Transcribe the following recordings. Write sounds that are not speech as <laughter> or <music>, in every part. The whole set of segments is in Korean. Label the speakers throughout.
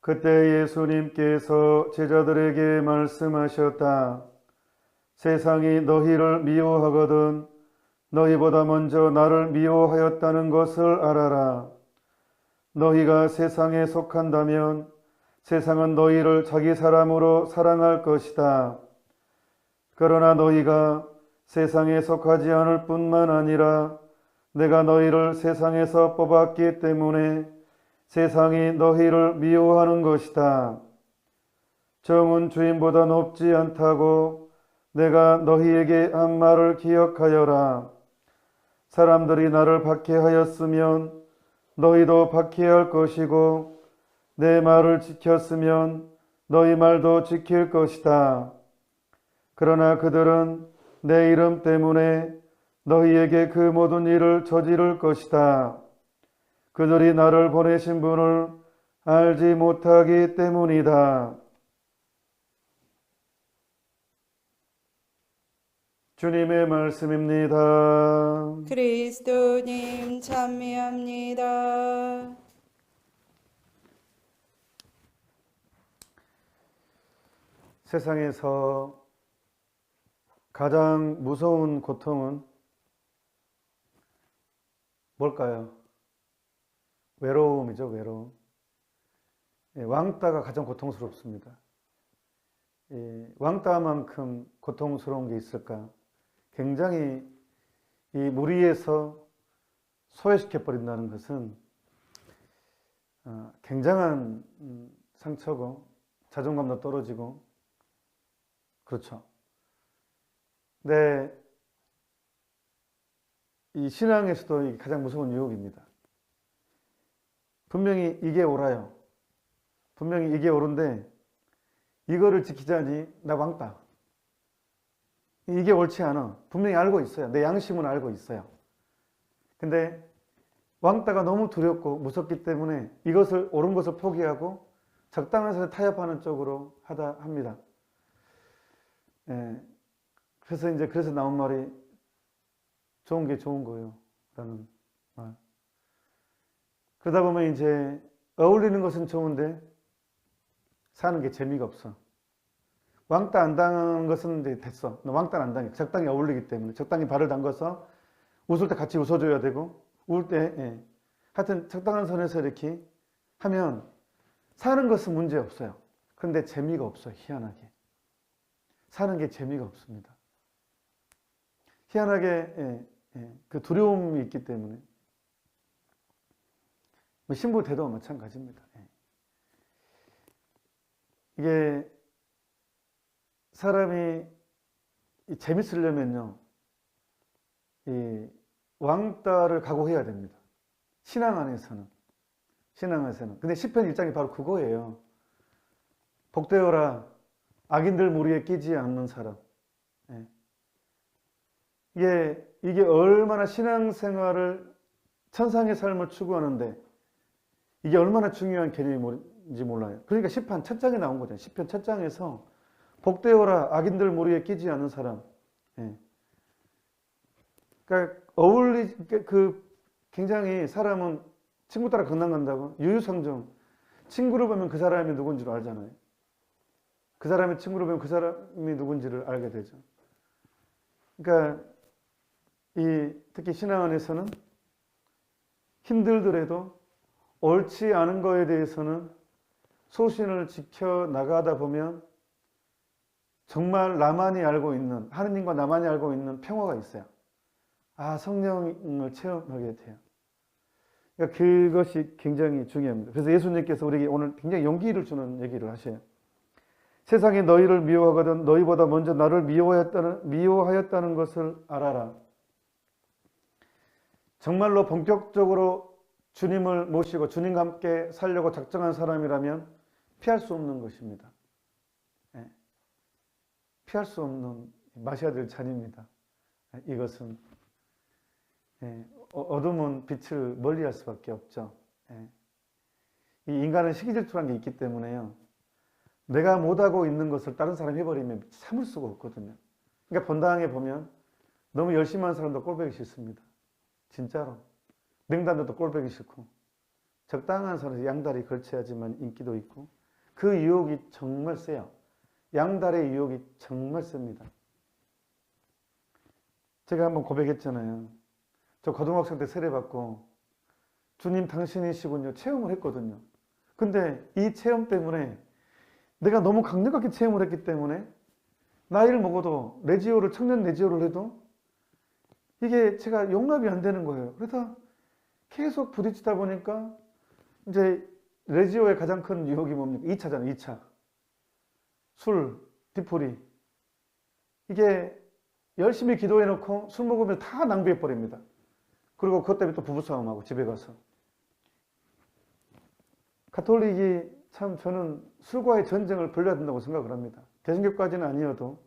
Speaker 1: 그때 예수님께서 제자들에게 말씀하셨다. 세상이 너희를 미워하거든 너희보다 먼저 나를 미워하였다는 것을 알아라. 너희가 세상에 속한다면 세상은 너희를 자기 사람으로 사랑할 것이다. 그러나 너희가 세상에 속하지 않을 뿐만 아니라 내가 너희를 세상에서 뽑았기 때문에 세상이 너희를 미워하는 것이다. 정은 주인보다 높지 않다고 내가 너희에게 한 말을 기억하여라. 사람들이 나를 박해하였으면 너희도 박해할 것이고 내 말을 지켰으면 너희 말도 지킬 것이다. 그러나 그들은 내 이름 때문에 너희에게 그 모든 일을 저지를 것이다. 그들이 나를 보내신 분을 알지 못하기 때문이다. 주님의 말씀입니다.
Speaker 2: 그리스도님 찬미합니다.
Speaker 1: 세상에서 가장 무서운 고통은 뭘까요? 외로움이죠, 외로움. 예, 왕따가 가장 고통스럽습니다. 예, 왕따만큼 고통스러운 게 있을까? 굉장히 이 무리에서 소외시켜 버린다는 것은 어, 굉장한 음, 상처고 자존감도 떨어지고 그렇죠. 근데 이 신앙에서도 가장 무서운 유혹입니다. 분명히 이게 옳아요. 분명히 이게 옳은데 이거를 지키자니 나 왕따. 이게 옳지 않아. 분명히 알고 있어요. 내 양심은 알고 있어요. 근데 왕따가 너무 두렵고 무섭기 때문에 이것을 옳은 것을 포기하고 적당한 것을 타협하는 쪽으로 하다 합니다. 예. 그래서 이제 그래서 나온 말이 좋은 게 좋은 거예요. 라는 말. 그러다 보면 이제 어울리는 것은 좋은데 사는 게 재미가 없어. 왕따 안 당한 것은 이제 됐어. 너 왕따 안 당해. 적당히 어울리기 때문에. 적당히 발을 담가서 웃을 때 같이 웃어줘야 되고, 울 때, 예. 하여튼 적당한 선에서 이렇게 하면 사는 것은 문제 없어요. 그런데 재미가 없어, 희한하게. 사는 게 재미가 없습니다. 희한하게 예, 예, 그 두려움이 있기 때문에 뭐 신부 대도 마찬가지입니다. 예. 이게 사람이 재밌으려면요, 이 왕따를 각오해야 됩니다. 신앙 안에서는 신앙 안에서는. 근데 시편 일장이 바로 그거예요. 복되어라 악인들 무리에 끼지 않는 사람. 예. 이게, 이게 얼마나 신앙생활을, 천상의 삶을 추구하는데, 이게 얼마나 중요한 개념인지 몰라요. 그러니까 시편 첫 장에 나온 거잖아요. 시편 첫 장에서, 복되어라 악인들 무리에 끼지 않는 사람. 예. 그러니까 어울리, 그, 굉장히 사람은 친구 따라 건강 간다고 유유상종. 친구를 보면 그 사람이 누군지를 알잖아요. 그 사람의 친구를 보면 그 사람이 누군지를 알게 되죠. 그러니까 이 특히 신앙 안에서는 힘들더라도 옳지 않은 거에 대해서는 소신을 지켜 나가다 보면 정말 나만이 알고 있는 하느님과 나만이 알고 있는 평화가 있어요. 아 성령을 체험하게 돼요. 그러니까 그것이 굉장히 중요합니다. 그래서 예수님께서 우리에게 오늘 굉장히 용기를 주는 얘기를 하셔요. 세상이 너희를 미워하거든 너희보다 먼저 나를 미워하였다는, 미워하였다는 것을 알아라. 정말로 본격적으로 주님을 모시고 주님과 함께 살려고 작정한 사람이라면 피할 수 없는 것입니다. 예. 피할 수 없는 마셔야 될 잔입니다. 예. 이것은 예. 어, 어둠은 빛을 멀리할 수밖에 없죠. 예. 이 인간은 시기 질투라는 게 있기 때문에요. 내가 못하고 있는 것을 다른 사람이 해버리면 참을 수가 없거든요. 그러니까 본당에 보면 너무 열심히 하는 사람도 꼴보기 싫습니다. 진짜로. 냉담도 꼴보기 싫고. 적당한 선에서 양다리 걸쳐야지만 인기도 있고 그 유혹이 정말 세요. 양다리의 유혹이 정말 셉니다. 제가 한번 고백했잖아요. 저 고등학생 때 세례받고 주님 당신이시군요 체험을 했거든요. 근데 이 체험 때문에 내가 너무 강력하게 체험을 했기 때문에 나이를 먹어도 레지오를 청년 레지오를 해도 이게 제가 용납이 안 되는 거예요. 그래서 계속 부딪히다 보니까 이제 레지오의 가장 큰 유혹이 뭡니까? 2차잖아요. 2차. 술, 뒤풀이. 이게 열심히 기도해 놓고 술 먹으면 다 낭비해 버립니다. 그리고 그것 때문에 또 부부싸움하고 집에 가서. 가톨릭이 참 저는 술과의 전쟁을 벌려야 된다고 생각을 합니다. 개신교까지는 아니어도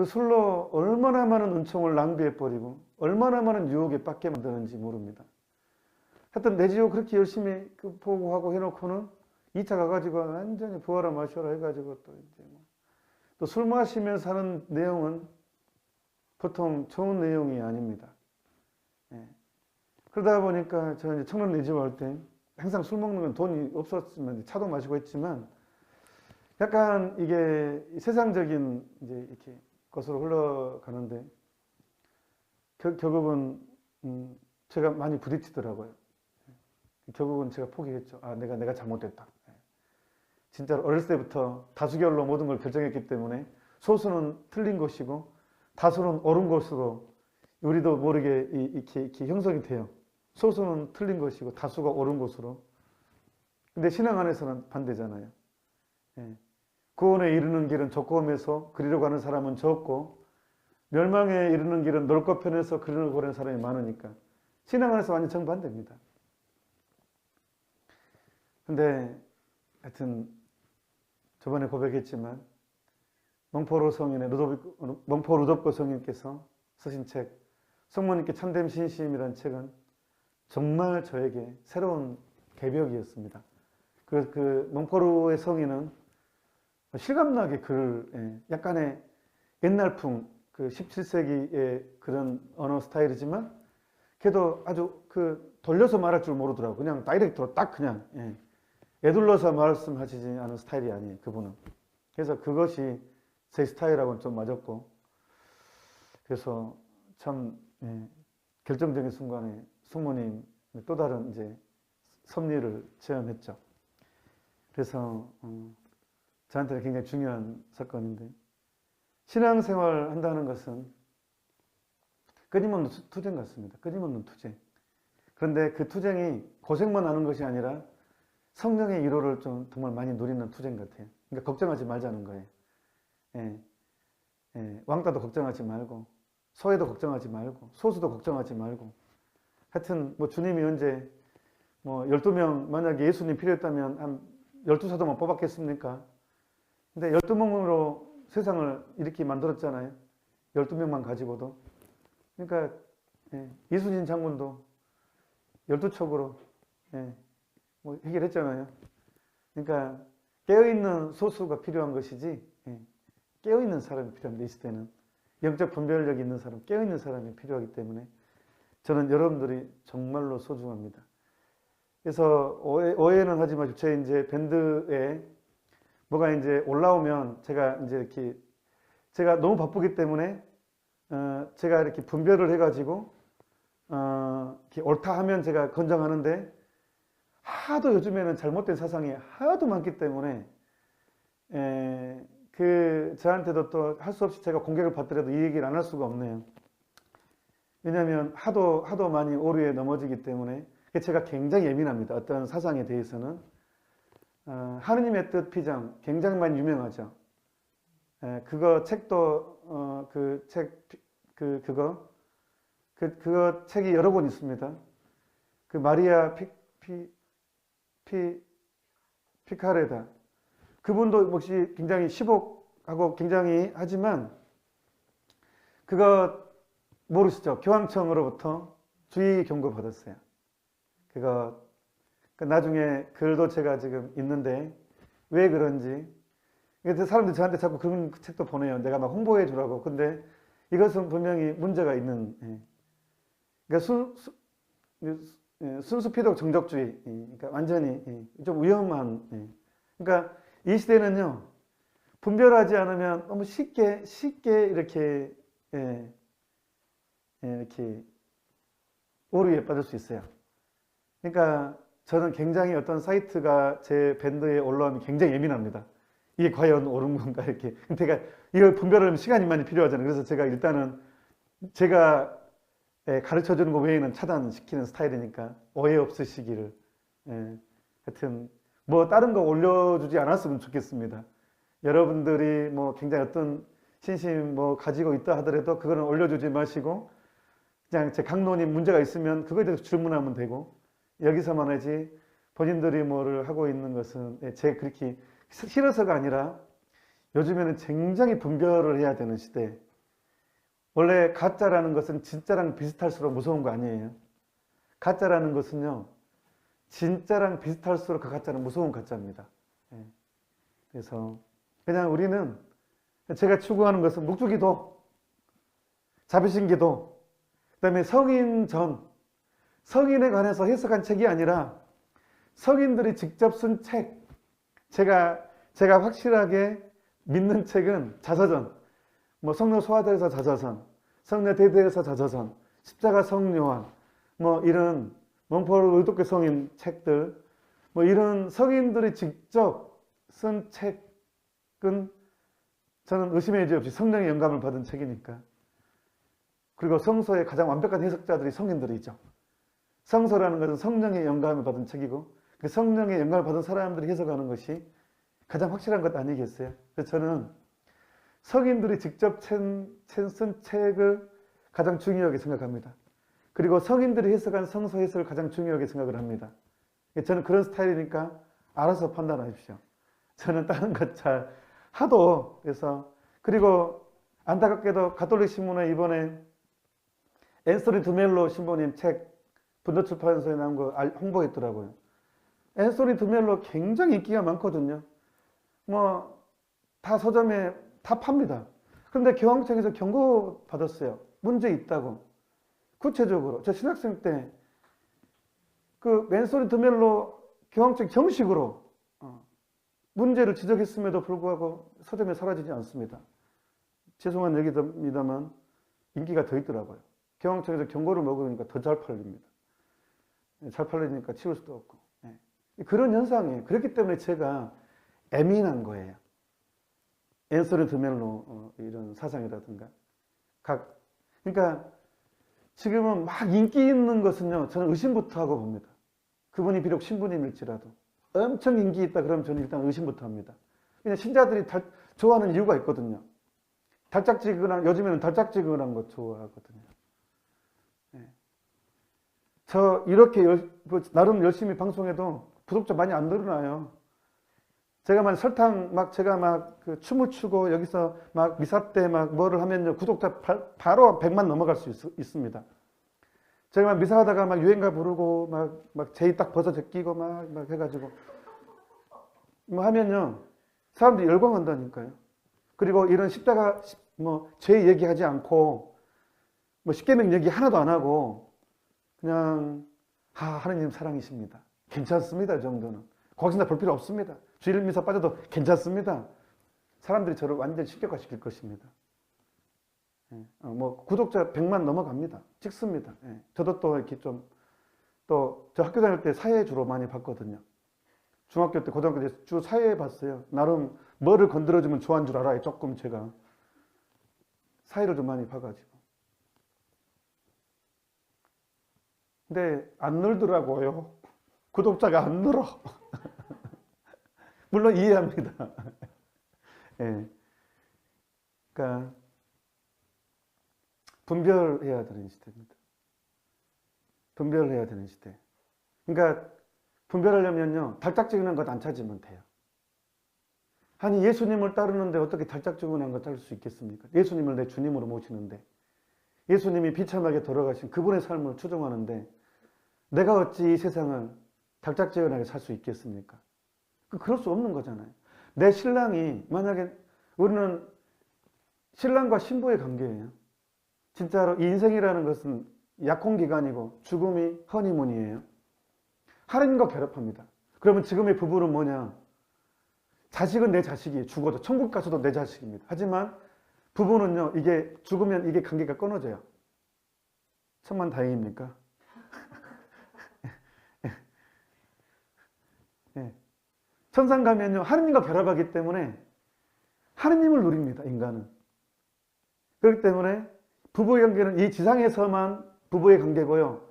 Speaker 1: 그 술로 얼마나 많은 은총을 낭비해 버리고 얼마나 많은 유혹에 빠게 만드는지 모릅니다. 하여튼 내지요 그렇게 열심히 그 보고하고 해놓고는 2차 가가지고 완전히 부어라 마셔라 해가지고 또 이제 뭐 또술 마시면서 하는 내용은 보통 좋은 내용이 아닙니다. 예. 그러다 보니까 저는 이제 청년 내집 할때 항상 술 먹는 건 돈이 없었으면 차도 마시고 했지만 약간 이게 세상적인 이제 이렇게 것으로 흘러가는데 결, 결국은 음, 제가 많이 부딪히더라고요. 결국은 제가 포기했죠. 아 내가 내가 잘못됐다. 예. 진짜로 어렸을 때부터 다수결로 모든 걸 결정했기 때문에 소수는 틀린 것이고 다수는 옳은 것으로 우리도 모르게 이- 이렇게, 이렇게 형성이 돼요. 소수는 틀린 것이고 다수가 옳은 것으로. 근데 신앙 안에서는 반대잖아요. 예. 구원에 이르는 길은 험해서 그리로 가는 사람은 적고 멸망에 이르는 길은 넓고 편해서 그리로 가는 사람이 많으니까 신앙 안에서 완전 정반대입니다. 근데 하여튼 저번에 고백했지만 몽포로 성인의 루도비코, 몽포 루도코 성인께서 쓰신 책 성모님께 참됨 신심이라는 책은 정말 저에게 새로운 개벽이었습니다. 그, 그 몽포르의 성인은 실감나게 글을 예, 약간의 옛날풍 그 17세기의 그런 언어 스타일이지만 걔도 아주 그 돌려서 말할 줄 모르더라고. 그냥 다이렉트로 딱 그냥 예, 애둘러서 말씀하시지 않은 스타일이 아니에요 그분은. 그래서 그것이 제 스타일하고는 좀 맞았고. 그래서 참 예, 결정적인 순간에 숙모님 또 다른 이제 섭리를 체험했죠. 그래서 어, 저한테는 굉장히 중요한 사건인데 신앙생활 한다는 것은 끊임없는 투- 투쟁 같습니다. 끊임없는 투쟁. 그런데 그 투쟁이 고생만 하는 것이 아니라 성령의 위로를 좀 정말 많이 누리는 투쟁 같아요. 그러니까 걱정하지 말자는 거예요. 예. 예, 왕따도 걱정하지 말고 소외도 걱정하지 말고 소수도 걱정하지 말고 하여튼 뭐 주님이 언제 뭐 12명 만약에 예수님 필요했다면 한 12사도만 뽑았겠습니까? 근데 12명으로 세상을 이렇게 만들었잖아요. 12명만 가지고도. 그러니까 예, 이순신 장군도 12척으로 예, 뭐 해결했잖아요. 그러니까 깨어있는 소수가 필요한 것이지 예, 깨어있는 사람이 필요합니다. 이 시대는. 영적 분별력이 있는 사람, 깨어있는 사람이 필요하기 때문에 저는 여러분들이 정말로 소중합니다. 그래서 오해, 오해는 하지 마시고 제 이제 밴드에 뭐가 이제 올라오면 제가 이제 이렇게 제가 너무 바쁘기 때문에 어, 제가 이렇게 분별을 해가지고 어, 이렇게 옳다 하면 제가 권장하는데 하도 요즘에는 잘못된 사상이 하도 많기 때문에 에, 그 저한테도 또 할 수 없이 제가 공격을 받더라도 이 얘기를 안 할 수가 없네요. 왜냐하면 하도 하도 많이 오류에 넘어지기 때문에 제가 굉장히 예민합니다. 어떤 사상에 대해서는 어, 하느님의 뜻 피장 굉장히 많이 유명하죠. 에, 그거 책도 어, 그책 그 그거 그 그거 책이 여러 권 있습니다. 그 마리아 피 피 피 피카레다 그분도 역시 굉장히 시복하고 굉장히 하지만 그거 모르시죠? 교황청으로부터 주의 경고 받았어요. 그거 그 나중에 글도 제가 지금 있는데 왜 그런지 사람들이 저한테 자꾸 그런 책도 보내요. 내가 막 홍보해 주라고. 근데 이것은 분명히 문제가 있는. 예. 그러니까 수, 수, 예, 순수 피독 정적주의, 예, 그러니까 완전히 예, 좀 위험한. 예. 그러니까 이 시대는요 분별하지 않으면 너무 쉽게 쉽게 이렇게 예, 예, 이렇게 오류에 빠질 수 있어요. 그러니까 저는 굉장히 어떤 사이트가 제 밴드에 올라오면 굉장히 예민합니다. 이게 과연 옳은 건가 이렇게. 제가 이걸 분별하려면 시간이 많이 필요하잖아요. 그래서 제가 일단은 제가 예, 가르쳐 주는 것 외에는 차단시키는 스타일이니까 오해 없으시기를. 예, 하여튼 뭐 다른 거 올려주지 않았으면 좋겠습니다. 여러분들이 뭐 굉장히 어떤 신심 뭐 가지고 있다 하더라도 그거는 올려주지 마시고 그냥 제 강론이 문제가 있으면 그거에 대해서 질문하면 되고 여기서만 하지 본인들이 뭐를 하고 있는 것은 예, 제 그렇게 싫어서가 아니라 요즘에는 굉장히 분별을 해야 되는 시대. 원래 가짜라는 것은 진짜랑 비슷할수록 무서운 거 아니에요. 가짜라는 것은요, 진짜랑 비슷할수록 그 가짜는 무서운 가짜입니다. 예. 그래서 그냥 우리는 제가 추구하는 것은 묵주기도, 자비신기도, 그 다음에 성인 전, 성인에 관해서 해석한 책이 아니라 성인들이 직접 쓴 책, 제가 제가 확실하게 믿는 책은 자서전, 뭐 성녀 소아들에서 자서전, 성녀 대대에서 자서전, 십자가 성요한, 뭐 이런 몽포르 의독교 성인 책들, 뭐 이런 성인들이 직접 쓴 책은 저는 의심의 여지 없이 성령의 영감을 받은 책이니까. 그리고 성서의 가장 완벽한 해석자들이 성인들이죠. 성서라는 것은 성령의 영감을 받은 책이고 그 성령의 영감을 받은 사람들이 해석하는 것이 가장 확실한 것 아니겠어요? 그래서 저는 성인들이 직접 챈, 쓴 책을 가장 중요하게 생각합니다. 그리고 성인들이 해석한 성서 해석을 가장 중요하게 생각을 합니다. 저는 그런 스타일이니까 알아서 판단하십시오. 저는 다른 것 잘 하도 그래서 그리고 안타깝게도 가톨릭 신문에 이번에 앤소니 두멜로 신부님 책 분도 출판사에 나온 거 알- 홍보했더라고요. 앤소니 두멜로 굉장히 인기가 많거든요. 뭐 다 서점에 다 팝니다. 그런데 교황청에서 경고 받았어요. 문제 있다고. 구체적으로 저 신학생 때 그 맨소리 드멜로 교황청 정식으로 어, 문제를 지적했음에도 불구하고 서점에 사라지지 않습니다. 죄송한 얘기입니다만 인기가 더 있더라고요. 교황청에서 경고를 먹으니까 더 잘 팔립니다. 예, 잘 팔리니까 치울 수도 없고 예. 그런 현상이에요. 그렇기 때문에 제가 애민한 거예요. 앤소니 드멜로 어, 이런 사상이라든가 각 그러니까 지금은 막 인기 있는 것은요 저는 의심부터 하고 봅니다. 그분이 비록 신부님일지라도 엄청 인기 있다 그러면 저는 일단 의심부터 합니다. 그냥 신자들이 달, 좋아하는 이유가 있거든요. 달짝지근한 요즘에는 달짝지근한 거 좋아하거든요. 예. 저 이렇게 열- 뭐 나름 열심히 방송해도 구독자 많이 안 늘어나요. 제가 만 설탕 막 제가 막 그 춤을 추고 여기서 막 미사 때 막 뭐를 하면요 구독자 바, 바로 100만 넘어갈 수 있, 습니다 제가 막 미사하다가 막 유행가 부르고 막 막 제이 딱 벗어 제끼고 막 막 해가지고 뭐 하면요 사람들이 열광한다니까요. 그리고 이런 십자가 뭐 죄 얘기하지 않고 뭐 십계명 얘기 하나도 안 하고 그냥 아 하나님 사랑이십니다. 괜찮습니다 이 정도는 거기서 볼 필요 없습니다. 주일 미사 빠져도 괜찮습니다. 사람들이 저를 완전 실격화시킬 것입니다. 예, 어, 뭐 구독자 100만 넘어갑니다. 찍습니다. 예, 저도 또 이렇게 좀 또 저 학교 다닐 때 사회 주로 많이 봤거든요. 중학교 때 고등학교 때 주 사회 봤어요. 나름 뭐를 건드려주면 좋아하는 줄 알아요. 조금 제가 사회를 좀 많이 봐가지고. 근데 안 늘더라고요. 구독자가 안 늘어. <laughs> 물론 이해합니다. <laughs> 예. 그러니까 분별해야 되는 시대입니다. 분별해야 되는 시대. 그러니까 분별하려면요 달짝지근한 것 안 찾으면 돼요. 아니 예수님을 따르는데 어떻게 달짝지근한 것 찾을 수 있겠습니까? 예수님을 내 주님으로 모시는데 예수님이 비참하게 돌아가신 그분의 삶을 추종하는데 내가 어찌 이 세상을 달짝지근하게 살 수 있겠습니까? 그- 그럴 수 없는 거잖아요. 내 신랑이 만약에 우리는 신랑과 신부의 관계예요. 진짜로 이 인생이라는 것은 약혼기간이고 죽음이 허니문이에요. 하나님과 결합합니다. 그러면 지금의 부부는 뭐냐? 자식은 내 자식이 죽어도 천국 가서도 내 자식입니다. 하지만 부부는요, 이게 죽으면 이게 관계가 끊어져요. 천만 다행입니까? 예. 천상 가면요, 하느님과 결합하기 때문에 하느님을 누립니다, 인간은. 그렇기 때문에 부부의 관계는 이 지상에서만 부부의 관계고요.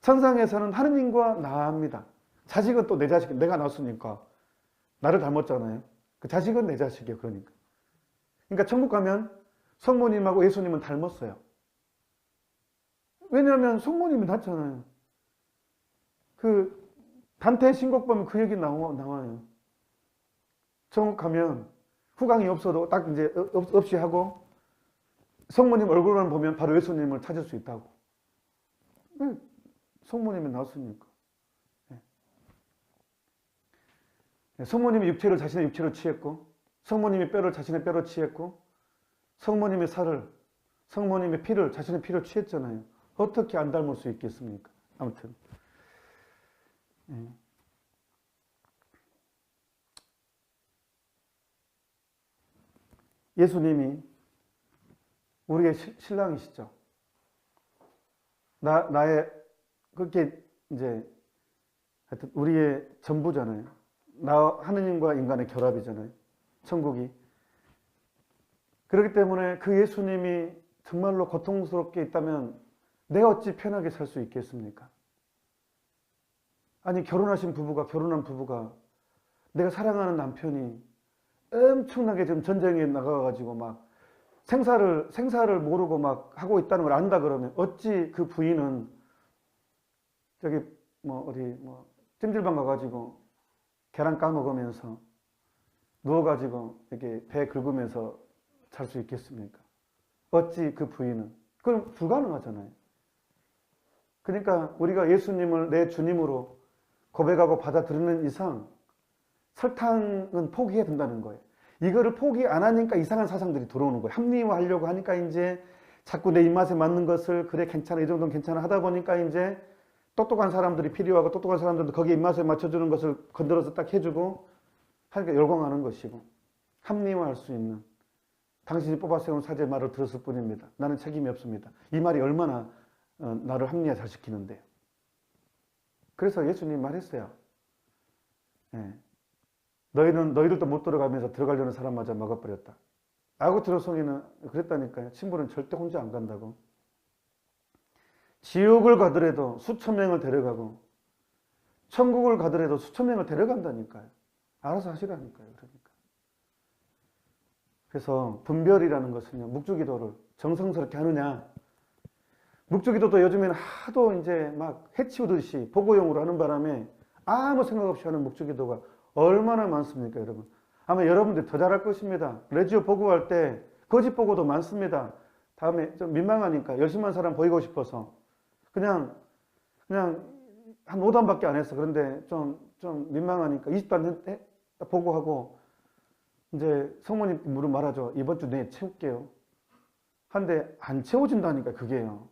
Speaker 1: 천상에서는 하느님과 나입니다. 자식은 또 내 자식, 내가 낳았으니까. 나를 닮았잖아요. 그 자식은 내 자식이에요, 그러니까. 그러니까 천국 가면 성모님하고 예수님은 닮았어요. 왜냐하면 성모님이 낳잖아요. 그 단테 신곡 보면 그 얘기 나와, 나와요. 천국 가면 후광이 없어도 딱 이제 없, 없이 하고 성모님 얼굴만 보면 바로 예수님을 찾을 수 있다고. 왜? 성모님이 나왔으니까. 예. 예, 성모님이 육체를 자신의 육체로 취했고, 성모님이 뼈를 자신의 뼈로 취했고, 성모님의 살을, 성모님의 피를 자신의 피로 취했잖아요. 어떻게 안 닮을 수 있겠습니까? 아무튼. 예. 예수님이 우리의 시- 신랑이시죠. 나, 나의, 그렇게 이제, 하여튼 우리의 전부잖아요. 나, 하느님과 인간의 결합이잖아요. 천국이. 그렇기 때문에 그 예수님이 정말로 고통스럽게 있다면 내가 어찌 편하게 살 수 있겠습니까? 아니, 결혼하신 부부가, 결혼한 부부가 내가 사랑하는 남편이 엄청나게 지금 전쟁에 나가가지고 막 생사를, 생사를 모르고 막 하고 있다는 걸 안다 그러면 어찌 그 부인은 저기 뭐 어디 뭐 찜질방 가가지고 계란 까먹으면서 누워가지고 이렇게 배 긁으면서 잘 수 있겠습니까? 어찌 그 부인은 그럼 불가능하잖아요. 그러니까 우리가 예수님을 내 주님으로 고백하고 받아들이는 이상 설탕은 포기해야 된다는 거예요. 이거를 포기 안 하니까 이상한 사상들이 들어오는 거예요. 합리화하려고 하니까 이제 자꾸 내 입맛에 맞는 것을 그래 괜찮아 이 정도는 괜찮아 하다 보니까 이제 똑똑한 사람들이 필요하고 똑똑한 사람들도 거기에 입맛에 맞춰주는 것을 건드려서 딱 해주고 하니까 열광하는 것이고 합리화할 수 있는 당신이 뽑아 세운 사제 말을 들었을 뿐입니다. 나는 책임이 없습니다. 이 말이 얼마나 어, 나를 합리화 잘 시키는데요. 그래서 예수님 말했어요. 예. 너희는 너희들도 못 들어가면서 들어가려는 사람마저 막아버렸다. 아구트로송이는 그랬다니까요. 친구는 절대 혼자 안 간다고. 지옥을 가더라도 수천 명을 데려가고 천국을 가더라도 수천 명을 데려간다니까요. 알아서 하시라니까요. 그러니까. 그래서 분별이라는 것은요. 묵주기도를 정성스럽게 하느냐. 묵주기도도 요즘에는 하도 이제 막 해치우듯이 보고용으로 하는 바람에 아무 생각 없이 하는 묵주기도가 얼마나 많습니까, 여러분? 아마 여러분들 더 잘할 것입니다. 레지오 보고할 때 거짓 보고도 많습니다. 다음에 좀 민망하니까 열심히 한 사람 보이고 싶어서 그냥 그냥 한 5단밖에 안 했어. 그런데 좀, 좀 민망하니까 20단 해, 보고하고 이제 성모님 물은 말하죠. 이번 주 내에 채울게요. 한데 안 채워진다니까 그게요.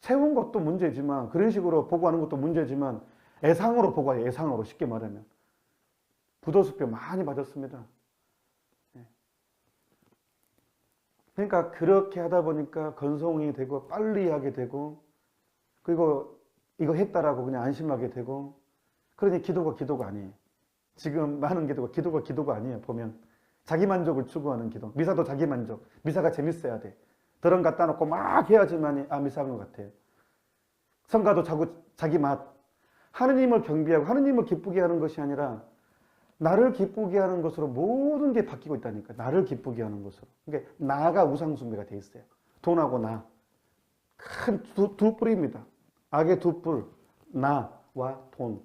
Speaker 1: 채운 것도 문제지만 그런 식으로 보고하는 것도 문제지만 애상으로 보고해요. 애상으로 쉽게 말하면. 부도수표 많이 맞았습니다. 예. 그러니까 그렇게 하다 보니까 건성이 되고 빨리 하게 되고 그리고 이거 했다라고 그냥 안심하게 되고 그러니 기도가 기도가 아니에요. 지금 많은 기도가 기도가 기도가 아니에요. 보면 자기 만족을 추구하는 기도. 미사도 자기 만족. 미사가 재밌어야 돼. 드럼 갖다 놓고 막 해야지만이 아 미사한 것 같아요. 성가도 자꾸 자기 맛. 하느님을 경비하고 하느님을 기쁘게 하는 것이 아니라 나를 기쁘게 하는 것으로 모든 게 바뀌고 있다니까. 나를 기쁘게 하는 것으로. 그러니까 나가 우상숭배가 돼 있어요. 돈하고 나. 큰 두, 두 뿔입니다. 악의 두 뿔. 나와 돈.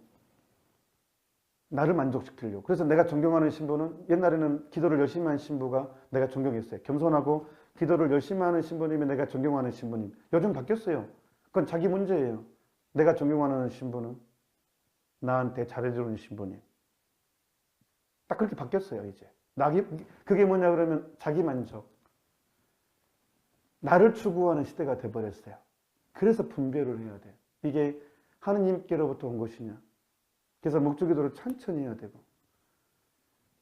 Speaker 1: 나를 만족시키려고. 그래서 내가 존경하는 신부는 옛날에는 기도를 열심히 한 신부가 내가 존경했어요. 겸손하고 기도를 열심히 하는 신부님이 내가 존경하는 신부님. 요즘 바뀌었어요. 그건 자기 문제예요. 내가 존경하는 신부는 나한테 잘해주는 신부님. 딱 그렇게 바뀌었어요, 이제. 나기, 그게 뭐냐 그러면 자기 만족. 나를 추구하는 시대가 돼버렸어요. 그래서 분별을 해야 돼요. 이게 하느님께로부터 온 것이냐, 그래서 목주기도를 천천히 해야 되고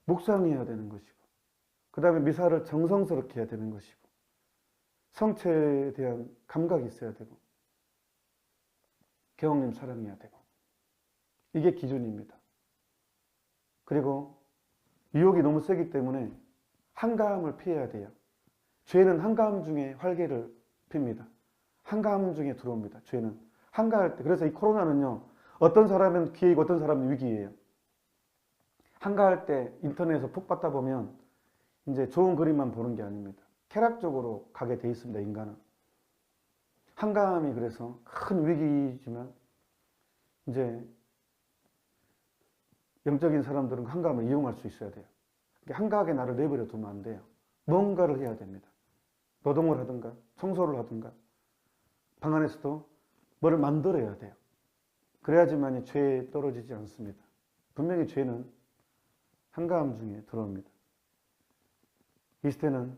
Speaker 1: 묵상해야 되는 것이고 그 다음에 미사를 정성스럽게 해야 되는 것이고 성체에 대한 감각이 있어야 되고 경험님 사랑해야 되고 이게 기준입니다. 그리고 유혹이 너무 세기 때문에 한가함을 피해야 돼요. 죄는 한가함 중에 활개를 핍니다. 한가함 중에 들어옵니다. 죄는 한가할 때 그래서 이 코로나는요 어떤 사람은 기회이고 어떤 사람은 위기예요. 한가할 때 인터넷에서 푹 받다 보면 이제 좋은 그림만 보는 게 아닙니다. 쾌락적으로 가게 돼 있습니다. 인간은 한가함이 그래서 큰 위기이지만 이제 영적인 사람들은 한가함을 이용할 수 있어야 돼요. 한가하게 나를 내버려 두면 안 돼요. 뭔가를 해야 됩니다. 노동을 하든가 청소를 하든가 방 안에서도 뭐를 만들어야 돼요. 그래야지만이 죄에 떨어지지 않습니다. 분명히 죄는 한가함 중에 들어옵니다. 이 시대는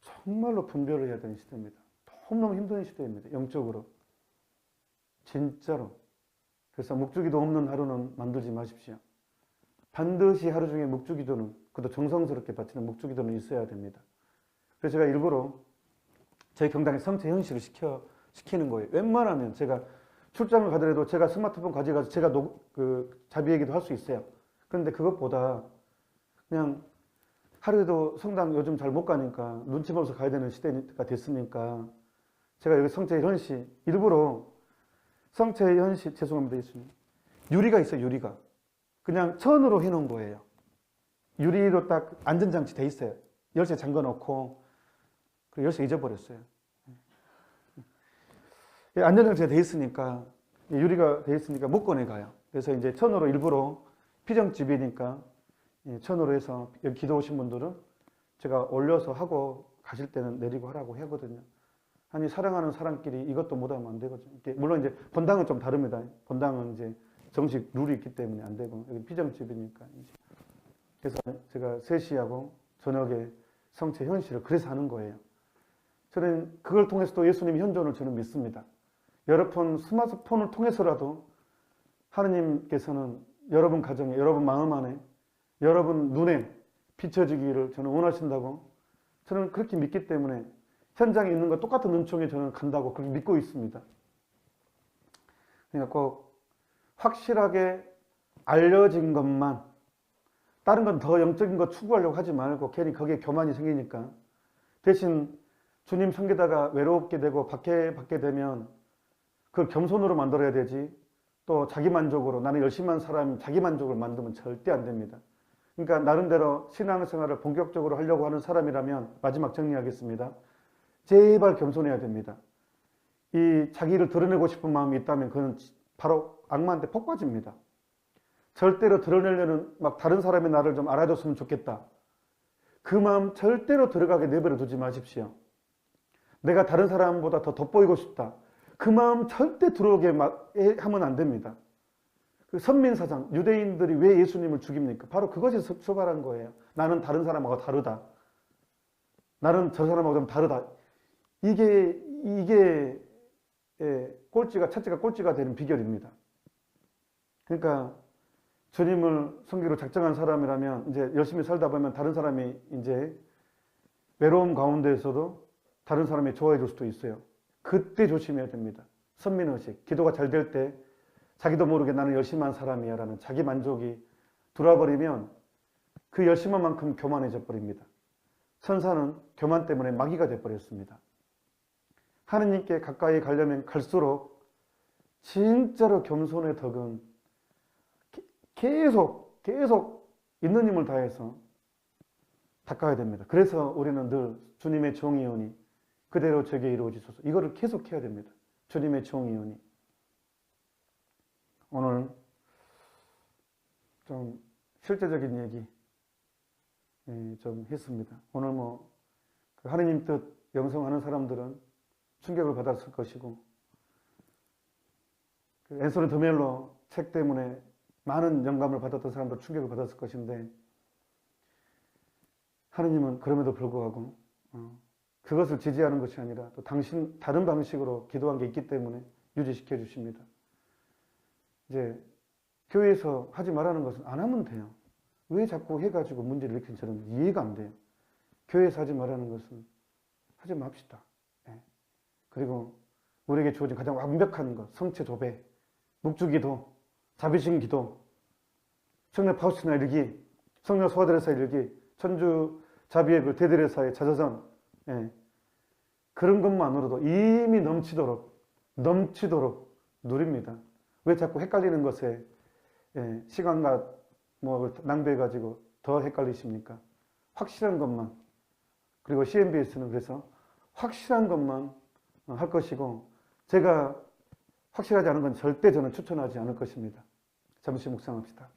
Speaker 1: 정말로 분별을 해야 되는 시대입니다. 너무너무 힘든 시대입니다. 영적으로. 진짜로. 그래서 묵주기도 없는 하루는 만들지 마십시오. 반드시 하루 중에 묵주 기도는, 그것도 정성스럽게 바치는 묵주 기도는 있어야 됩니다. 그래서 제가 일부러 저희 경당에 성체 현실을 시켜, 시키는 거예요. 웬만하면 제가 출장을 가더라도 제가 스마트폰 가져가서 제가 노, 그 자비 얘기도 할 수 있어요. 그런데 그것보다 그냥 하루에도 성당 요즘 잘 못 가니까 눈치 보면서 가야 되는 시대가 됐으니까 제가 여기 성체 현시 일부러 성체 현시 죄송합니다 예수님 유리가 있어요 유리가 그냥 천으로 해놓은 거예요 유리로 딱 안전장치 돼 있어요 열쇠 잠궈 놓고 그 열쇠 잊어버렸어요 예, 안전장치가 돼 있으니까 유리가 돼 있으니까 못 꺼내 가요 그래서 이제 천으로 일부러 피정집이니까 예, 천으로 해서 기도 오신 분들은 제가 올려서 하고 가실 때는 내리고 하라고 하거든요. 아니 사랑하는 사람끼리 이것도 못하면 안 되거든요. 물론 이제 본당은 좀 다릅니다. 본당은 이제 정식 룰이 있기 때문에 안 되고 여기 피정집이니까 이제 그래서 제가 3시하고 저녁에 성체 현실을 그래서 하는 거예요. 저는 그걸 통해서도 예수님 현존을 저는 믿습니다. 여러분 스마트폰을 통해서라도 하느님께서는 여러분 가정에 여러분 마음 안에 여러분 눈에 비춰지기를 저는 원하신다고 저는 그렇게 믿기 때문에 현장에 있는 것 똑같은 은총에 저는 간다고 그렇게 믿고 있습니다. 그러니까 꼭 확실하게 알려진 것만 다른 건 더 영적인 거 추구하려고 하지 말고 괜히 거기에 교만이 생기니까 대신 주님 섬기다가 외롭게 되고 밖에 받게 되면 그걸 겸손으로 만들어야 되지 또 자기 만족으로 나는 열심히 한 사람이 자기 만족을 만들면 절대 안 됩니다. 그러니까 나름대로 신앙생활을 본격적으로 하려고 하는 사람이라면 마지막 정리하겠습니다. 제발 겸손해야 됩니다. 이 자기를 드러내고 싶은 마음이 있다면 그는 바로 악마한테 폭 빠집니다. 절대로 드러내려는 막 다른 사람의 나를 좀 알아줬으면 좋겠다. 그 마음 절대로 들어가게 내버려 두지 마십시오. 내가 다른 사람보다 더 돋보이고 싶다. 그 마음 절대 들어오게 막 하면 안 됩니다. 그 선민사상, 유대인들이 왜 예수님을 죽입니까? 바로 그것이 수발한 거예요. 나는 다른 사람하고 다르다. 나는 저 사람하고 좀 다르다. 이게, 이게, 예, 꼴찌가, 첫째가 꼴찌가 되는 비결입니다. 그러니까 주님을 섬기로 작정한 사람이라면 이제 열심히 살다 보면 다른 사람이 이제 외로움 가운데에서도 다른 사람이 좋아해 줄 수도 있어요. 그때 조심해야 됩니다. 선민의식. 기도가 잘 될 때 자기도 모르게 나는 열심히 한 사람이야 라는 자기 만족이 들어와버리면 그 열심한 만큼 교만해져 버립니다. 천사는 교만 때문에 마귀가 돼버렸습니다. 하느님께 가까이 가려면 갈수록 진짜로 겸손의 덕은 계속 계속 있는 힘을 다해서 닦아야 됩니다. 그래서 우리는 늘 주님의 종이오니 그대로 저게 이루어지소서 이거를 계속 해야 됩니다. 주님의 종이오니 오늘 좀 실제적인 얘기 예, 좀 했습니다. 오늘 뭐그 하느님 뜻 영성하는 사람들은 충격을 받았을 것이고 그 앤소니 드멜로 책 때문에 많은 영감을 받았던 사람도 충격을 받았을 것인데 하느님은 그럼에도 불구하고 어, 그것을 지지하는 것이 아니라 또 당신 다른 방식으로 기도한 게 있기 때문에 유지시켜 주십니다. 이제 교회에서 하지 말라는 것은 안 하면 돼요. 왜 자꾸 해가지고 문제를 일으키는 저는 이해가 안 돼요. 교회에서 하지 말라는 것은 하지 맙시다. 예. 그리고 우리에게 주어진 가장 완벽한 것, 성체 조배, 묵주기도, 자비신 기도, 청년 파우스나 일기, 성령 소아들의사 일기, 천주 자비의 그 대들의사의 자서전, 예. 그런 것만으로도 이미 넘치도록, 넘치도록 누립니다. 왜 자꾸 헷갈리는 것에 예, 시간과 뭐 낭비해가지고 더 헷갈리십니까? 확실한 것만 그리고 CMBS는 그래서 확실한 것만 어, 할 것이고 제가 확실하지 않은 건 절대 저는 추천하지 않을 것입니다. 잠시 묵상합시다.